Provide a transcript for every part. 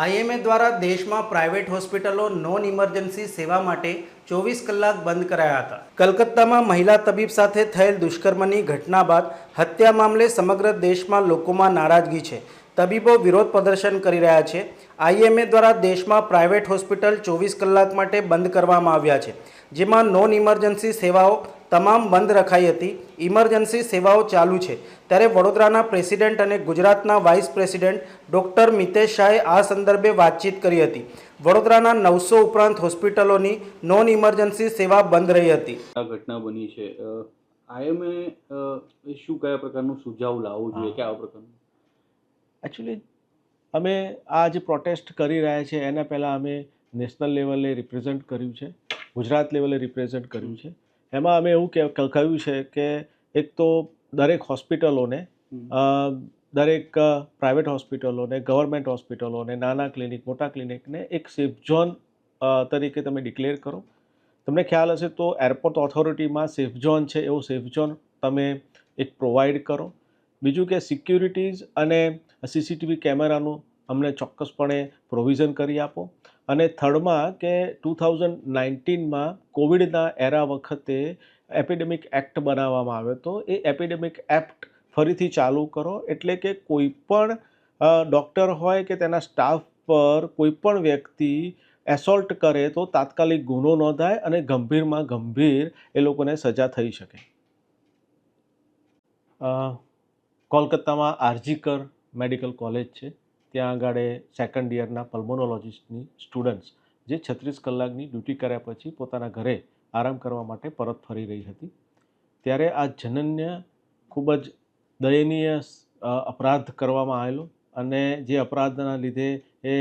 IMA દ્વારા દેશમાં private હોસ્પિટલો નોન ઇમરજન્સી સેવા માટે ચોવીસ કલાક બંધ કરાયા હતા. કલકત્તામાં મહિલા તબીબ સાથે થયેલ દુષ્કર્મની ઘટના બાદ હત્યા મામલે સમગ્ર દેશમાં લોકોમાં નારાજગી છે. તબીબો વિરોધ પ્રદર્શન કરી રહ્યા છે. આઈએમએ દ્વારા દેશમાં પ્રાઇવેટ હોસ્પિટલ ચોવીસ કલાક માટે બંધ કરવામાં આવ્યા છે જેમાં નોન ઇમરજન્સી સેવાઓ તમામ બંધ રખાઈ હતી. ઇમરજન્સી સેવાઓ ચાલુ છે. ત્યારે વડોદરાના પ્રેસિડેન્ટ અને ગુજરાતના વાઇસ પ્રેસિડેન્ટ ડૉક્ટર મિતેશ શાહે આ સંદર્ભે વાતચીત કરી હતી. વડોદરાના નવસો ઉપરાંત હોસ્પિટલોની નોન ઇમરજન્સી સેવા બંધ રહી હતી. આ ઘટના બની છે. આઈએમએ શું કયા પ્રકારનું સુઝાવ લાવવું જોઈએ? કે આ પ્રકારનું? એકચ્યુઅલી અમે આ જે પ્રોટેસ્ટ કરી રહ્યા છે એના પહેલાં અમે નેશનલ લેવલે રિપ્રેઝન્ટ કર્યું છે ગુજરાત લેવલે રિપ્રેઝેન્ટ કર્યું છે. એમાં અમે એવું કહ્યું છે કે એક તો દરેક હોસ્પિટલોને દરેક પ્રાઇવેટ હોસ્પિટલોને ગવર્મેન્ટ હોસ્પિટલોને નાના ક્લિનિક મોટા ક્લિનિકને એક સેફ ઝોન તરીકે તમે ડિક્લેર કરો. તમને ખ્યાલ હશે તો એરપોર્ટ ઓથોરિટીમાં સેફ ઝોન છે એવો સેફ ઝોન તમે એક પ્રોવાઈડ કરો. બીજું કે સિક્યુરિટીઝ અને સીસીટીવી કેમેરાનું અમને ચોક્કસપણે પ્રોવિઝન કરી આપો. અને થર્ડમાં કે ટુ થાઉઝન્ડ નાઇન્ટીનમાં કોવિડના એરા વખતે એપિડેમિક એક્ટ બનાવવામાં આવ્યો તો એ એપિડેમિક એક્ટ ફરીથી ચાલુ કરો. એટલે કે કોઈ પણ ડૉક્ટર હોય કે તેના સ્ટાફ પર કોઈ પણ વ્યક્તિ એસોલ્ટ કરે તો તાત્કાલિક ગુનો નોંધાય અને ગંભીરમાં ગંભીર એ લોકોને સજા થઈ શકે. કોલકાતામાં આરજીકર મેડિકલ કોલેજ છે. ત્યાં આગળ સેકન્ડ યરના પલ્મોનોલોજિસ્ટની સ્ટુડન્ટ્સ જે છત્રીસ કલાકની ડ્યુટી કર્યા પછી પોતાના ઘરે આરામ કરવા માટે પરત ફરી રહી હતી. ત્યારે આ જનન્ય ખૂબ જ દયનીય અપરાધ કરવામાં આવેલો અને જે અપરાધના લીધે એ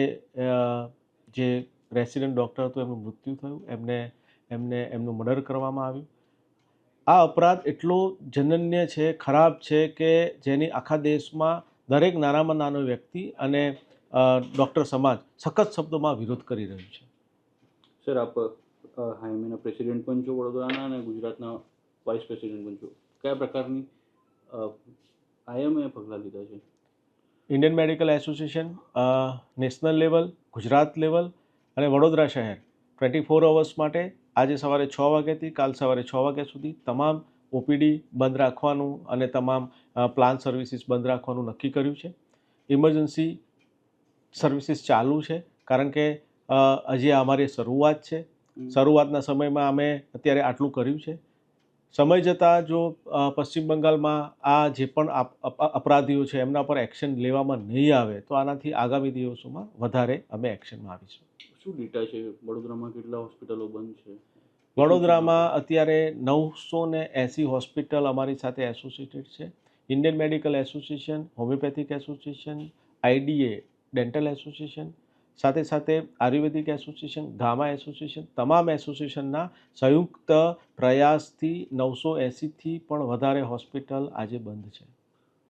જે રેસિડન્ટ ડૉક્ટર હતો એમનું મૃત્યુ થયું. એમને એમને, એમનું મર્ડર કરવામાં આવ્યું. આ અપરાધ એટલો જનન્ય છે ખરાબ છે કે જેની આખા દેશમાં દરેક નાનામાં નાનો વ્યક્તિ અને ડૉક્ટર સમાજ સખત શબ્દોમાં વિરોધ કરી રહ્યું છે. સર આપ હાઈમેના પ્રેસિડેન્ટ પણ છો વડોદરાના અને ગુજરાતના વાઇસ પ્રેસિડેન્ટ પણ છો. કયા પ્રકારની આઈએમએ પગલાં લીધા છે? Indian medical association national level Gujarat level અને વડોદરા શહેર. ટ્વેન્ટી ફોર અવર્સ માટે આજે સવારે છ વાગ્યાથી કાલ સવારે છ વાગ્યા સુધી તમામ ઓપીડી બંધ રાખવાનું અને તમામ પ્લાન સર્વિસીસ બંધ રાખવાનું નક્કી કર્યું છે. ઇમરજન્સી સર્વિસીસ ચાલુ છે કારણ કે હજી અમારી શરૂઆત છે. શરૂઆતના સમયમાં અમે અત્યારે આટલું કર્યું છે. સમય જતાં જો પશ્ચિમ બંગાળમાં આ જે પણ અપ- અપ- અપરાધીઓ છે એમના પર એક્શન લેવામાં નહીં આવે તો આનાથી આગામી દિવસોમાં વધારે અમે એક્શનમાં આવીશું. શું ડેટા છે? વડોદરામાં કેટલા હોસ્પિટલો બંધ છે? વડોદરામાં અત્યારે નવસો ને એંસી હોસ્પિટલ અમારી સાથે એસોસિએટેડ છે. Indian medical association homeopathic association IDA dental association સાથે સાથે આયુર્વેદિક એસોસિએશન ગામા એસોસિએશન તમામ એસોસિએશનના સંયુક્ત પ્રયાસથી નવસો એંસીથી પણ વધારે હોસ્પિટલ આજે બંધ છે.